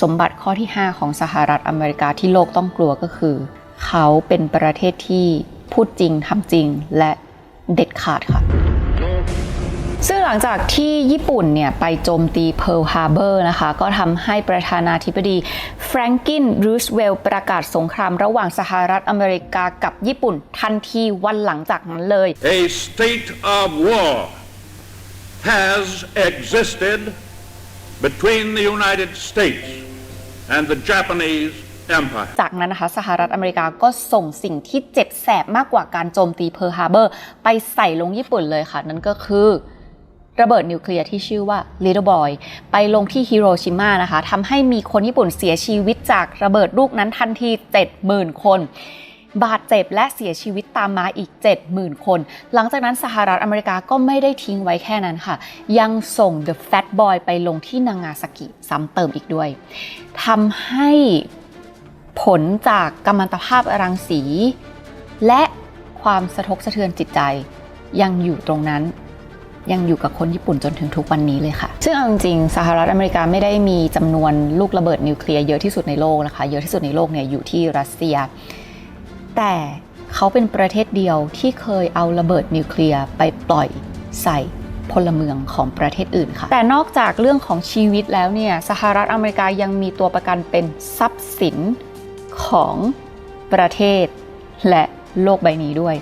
สมบัติข้อที่ 5 ของสหรัฐอเมริกาที่โลกต้องกลัวก็คือ เขาเป็นประเทศที่พูดจริงทำจริงและเด็ดขาดค่ะ ซึ่งหลังจากที่ญี่ปุ่นเนี่ยไปโจมตีเพิร์ลฮาร์เบอร์นะคะ ก็ทำให้ประธานาธิบดีแฟรงกินรูสเวลประกาศสงครามระหว่างสหรัฐอเมริกากับญี่ปุ่นทันทีวันหลังจากนั้นเลย A state of war has existed between the United States and the Japanese Empire. จากนั้นนะคะสหรัฐอเมริกาก็ส่งสิ่งที่เจ็บแสบมากกว่าการโจมตีเพิร์ฮาร์เบอร์ไปใส่ลงญี่ปุ่นเลยค่ะ นั่นก็คือระเบิดนิวเคลียร์ที่ชื่อว่า Little Boy ไปลงที่ฮิโรชิมานะคะทำให้มีคนญี่ปุ่นเสียชีวิตจากระเบิดลูกนั้นทันที 70,000 คน บาดเจ็บและเสียชีวิตตามมาอีก 70,000 คน หลังจากนั้นสหรัฐอเมริกาก็ไม่ได้ทิ้งไว้แค่นั้นค่ะ ยังส่ง The Fat Boy ไปลงที่นางาซากิซ้ำเติมอีกด้วยทำให้ผลจากกัมมันตภาพรังสี และความสะทกสะเทือนจิตใจ ยังอยู่ตรงนั้นยังอยู่กับคนญี่ปุ่นจนถึงทุกวันนี้เลยค่ะ ซึ่งเอาจริงสหรัฐอเมริกาไม่ได้มีจำนวนลูกระเบิดนิวเคลียร์เยอะที่สุดในโลกนะคะ เยอะที่สุดในโลกเนี่ยอยู่ที่รัสเซีย แต่เขาเป็นประเทศเดียวที่เคยเอาระเบิดนิวเคลียร์ไปปล่อยใส่พลเมืองของประเทศอื่นค่ะ แต่นอกจากเรื่องของชีวิตแล้วเนี่ยสหรัฐอเมริกายังมีตัวประกันเป็นทรัพย์สินของประเทศและโลกใบนี้ด้วย